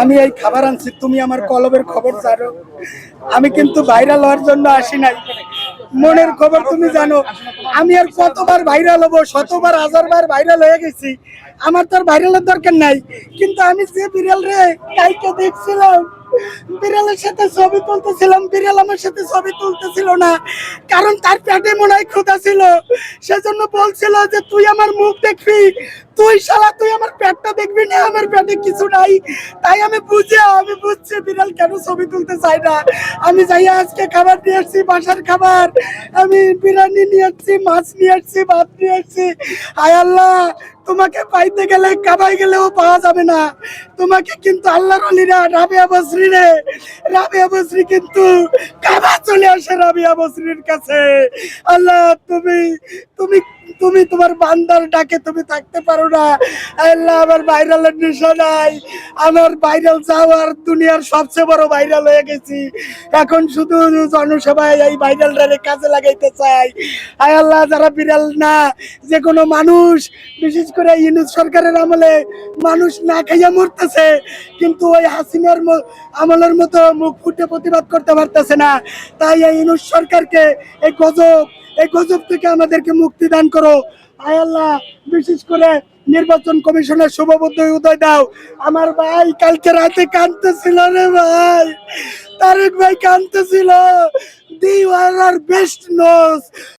আমি এই খাবার আনছি, তুমি আমার কলবের খবর জানো। আমি কিন্তু ভাইরাল হওয়ার জন্য আসি নাই। মনের খবর তুমি জানো, আমি আর কতবার ভাইরাল হব, শতবার, হাজারবার ভাইরাল হয়ে গেছি। আমার তো ভাইরালের দরকার নাই। কিন্তু আমি যে বিড়াল রে কাইকে দেখছিলাম বিড়ালের সাথে ছবি তুলতেছিলাম বিড়াল আমার সাথে ছবি তুলতেছিল না। কারণ তার পেটে মনে হয় ক্ষুধা ছিল। সেজন্য বলছিল যে, তুই আমার মুখ দেখবি, তুই শালা, তুই আমার পেটটা দেখবি না, আমার পেটে কিছু নাই। তাই আমি বুঝে, আমি বুঝছি বিড়াল কেন ছবি তুলতে চাই না। আমি যাই আজকে খাবার নিয়ে আসছি, বাসার খাবার। আমি বিরিয়ানি নিয়ে আসছি, মাছ নিয়ে আসছি, ভাত নিয়ে আসছি। আয় আল্লাহ তোমাকে পাইতে গেলে কাবাই গেলেও পাওয়া যাবে না। তোমাকে কিন্তু আল্লাহ অলিরা রাবিয়া বসরি রে রাবিয়া বসরি কিন্তু কাবা চলে আসে রাবিয়া বসরির কাছে। আল্লাহ, তুমি তুমি তুমি তোমার বান্দার ডাকে তুমি থাকতে পারো না। আল্লাহ, আমার ভাইরালের নাই। আমার ভাইরাল যাওয়ার দুনিয়ার সবচেয়ে বড় ভাইরাল হয়ে গেছি। এখন শুধু জনসভায় এই ভাইরালটারে কাজে লাগাইতে চাই। আয় আল্লাহ, যারা বিড়াল না, যে কোনো মানুষ, বিশেষ করে ইউনুস সরকারের আমলে মানুষ না খাইয়া মরতেছে, কিন্তু ওই হাসিনার আমলের মতো মুখ ফুটে প্রতিবাদ করতে পারতেছে না। তাই এই ইউনুস সরকারকে এই গজব এই গজব থেকে আমাদেরকে মুক্তি দান করো। আল্লাহ, বিশেষ করে নির্বাচন কমিশনের সভাপতি উদয় দাও। আমার ভাই কালকে রাতে কাঁদতেছিল রে ভাই। তারেক ভাই কাঁদতেছিল। দি আর বেস্ট নোস